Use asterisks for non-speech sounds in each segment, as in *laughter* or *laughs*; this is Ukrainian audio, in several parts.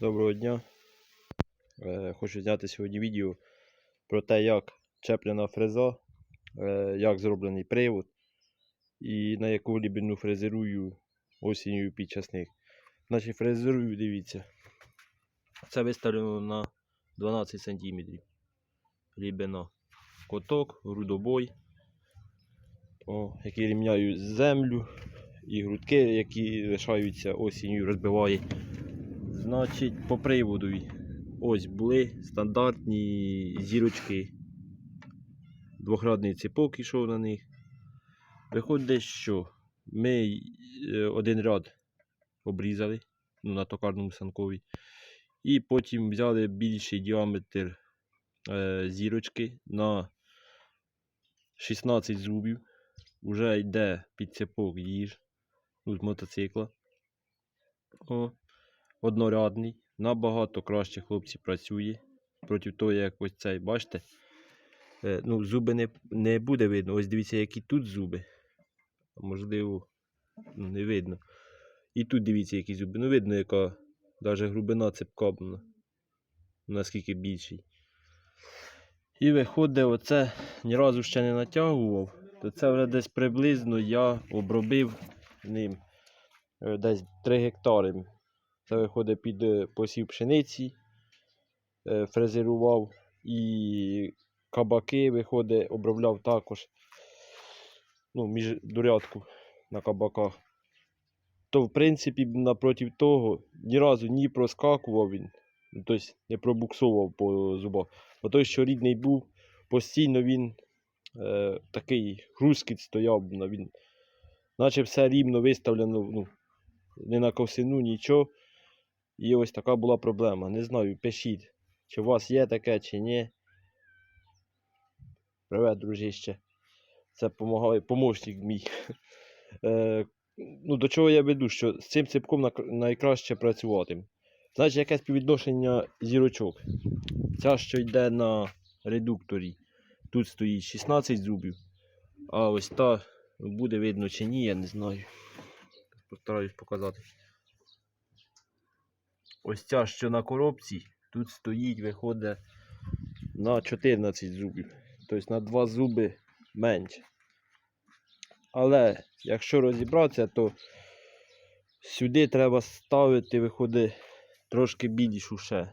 Доброго дня. Е, Хочу зняти сьогодні відео про те, як чеплена фреза, е, як зроблений привод і на яку глибину фрезерую осінню під часник. Значить, фрезерую, дивіться. Це виставлено на 12 см. Глибина. Коток, грудобой, о, який рівняю землю і грудки, які лишаються осінню, розбиває. Значить, по приводові. Ось були стандартні зірочки. Двохрадний ципок ішов на них. Виходить, що ми е, один ряд обрізали ну, на токарному санкові. І потім взяли більший діаметр е, зірочки на 16 зубів. Уже йде під цепок їж ну, з мотоцикла. О однорядний, набагато краще хлопці працює проти того, як ось цей, бачите? Е, ну, зуби не, не буде видно. Ось дивіться, які тут зуби. Можливо, не видно. І тут дивіться, які зуби. Ну, видно, яка навіть глибина цепка, наскільки більший. І виходить, оце ні разу ще не натягував, то це вже десь приблизно я обробив ним е, десь 3 гектари. Це виходить під е, посів пшениці, е, фрезерував і кабаки виходить, обробляв також ну, між дурядку на кабаках. То, в принципі, напроти того ні разу ні проскакував він, ну, тобто не пробуксовував по зубах. Бо той, що рідний був, постійно він е, такий хрускіт стояв, він, наче все рівно виставлено, ну, не на ковсину, нічого. І ось така була проблема. Не знаю, пишіть, чи у вас є таке, чи ні. Привет, дружище. Це помагає, помощник мій. *laughs* Е, ну, до чого я веду, що з цим ципком найкраще працювати. Значить, яке співвідношення зірочок. Ця, що йде на редукторі, тут стоїть 16 зубів, а ось та буде видно чи ні, я не знаю. Постараюсь показати. Ось ця, що на коробці, тут стоїть, виходить на 14 зубів. Тобто на 2 зуби менше. Але якщо розібратися, то сюди треба ставити, виходить, трошки більшу ще.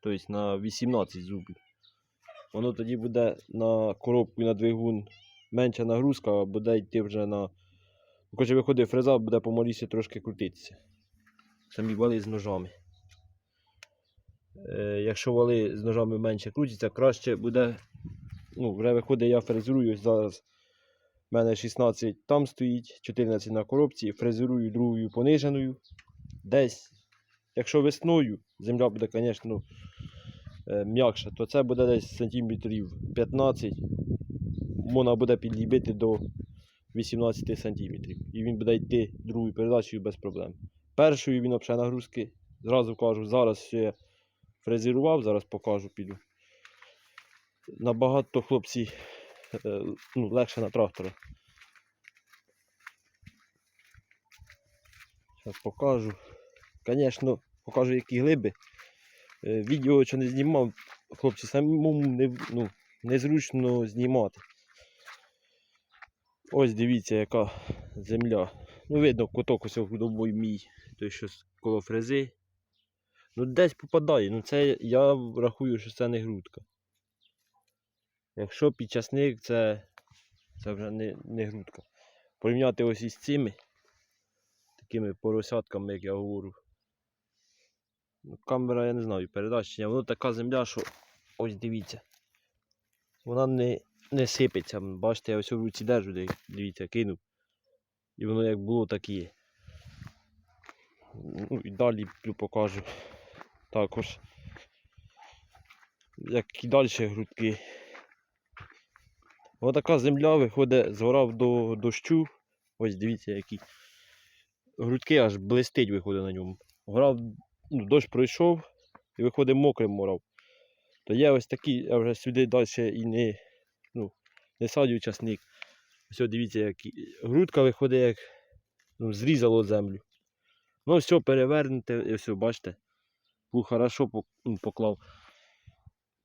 Тобто на 18 зубів. Воно тоді буде на коробку і на двигун менша нагрузка, а буде йти вже на. Хоче виходить фреза, буде помаліше трошки крутитися. Самі вали з ножами. Е, якщо вали з ножами менше крутяться, краще буде. Ну, вже виходить, я фрезерую зараз. У мене 16 там стоїть, 14 на коробці, фрезерую другою пониженою. Десь, якщо весною земля буде, звісно, е, м'якша, то це буде десь сантиметрів 15. Можна буде підлібити до 18 сантиметрів. І він буде йти другою передачею без проблем. Першою він взагалі нагрузки. Зразу кажу, зараз ще фрезерував, зараз покажу, піду. Набагато хлопці е, ну, легше на трактора. Зараз покажу. Звісно, покажу які глиби. Е, Відео що не знімав, хлопці, самому не, ну, незручно знімати. Ось дивіться, яка земля. Ну, видно, куток ось грудовий мій, той що коло фрези. Ну, десь попадає. Ну, це я рахую, що це не грудка. Якщо підчасник, це, це вже не, не грудка. Порівняти ось із цими такими поросятками, як я говорю. Ну, камера, я не знаю, передачення. Воно така земля, що ось дивіться. Вона не, не сипеться. Бачите, я ось у руці держу, дивіться, кинув. І воно як було, так і є. Ну і далі покажу. Також. Як і далі грудки. Ось така земля виходить, згорав до дощу. Ось дивіться, які. Грудки аж блистить виходить на ньому. Горав, ну, дощ пройшов і виходить мокрим морав. То є ось такі, я вже сюди далі і не, ну, не садю часник. Ось дивіться, як грудка виходить, як ну, зрізало землю. Ну, все перевернуте, і все, бачите. Плуг хорошо ну, поклав.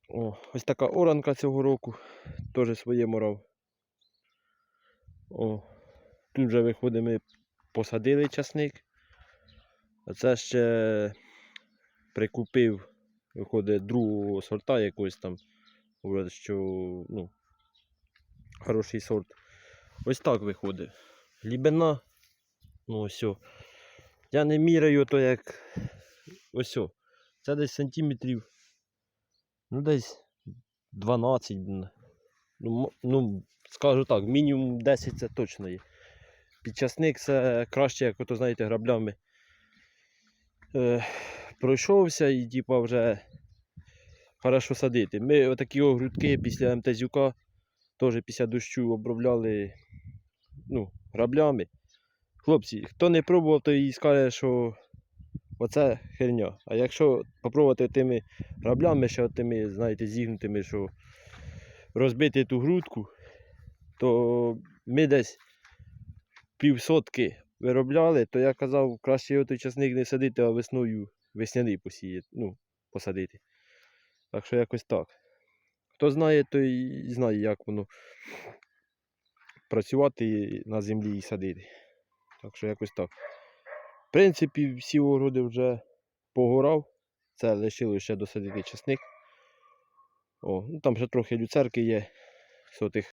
О, ось така оранка цього року. Теж своє морав. О, тут вже виходить, ми посадили часник. А це ще прикупив, виходить, другого сорта якогось там. Говорять, що ну, хороший сорт. Ось так виходить. Глибина. Ну ось. Я не міряю то як. Ось. Це десь сантиметрів. Ну десь 12. Ну, ну, скажу так, мінімум 10 це точно є. Підчасник це краще, як ото, знаєте, граблями. Е, пройшовся і типа вже хорошо садити. Ми отакі о грудки після МТЗюка теж після дощу обробляли ну, граблями. Хлопці, хто не пробував, то і скаже, що оце херня. А якщо попробувати тими граблями, ще тими, знаєте, зігнутими, що розбити ту грудку, то ми десь півсотки виробляли, то я казав, краще його той часник не садити, а весною весняний посіяти, ну, посадити. Так що якось так. Хто знає, той знає, як воно працювати на землі і садити. Так що якось так. Принципі, всі огороди вже погорав. Це лишилося ще досадити чесник. О, ну там ще трохи люцерки є. З тих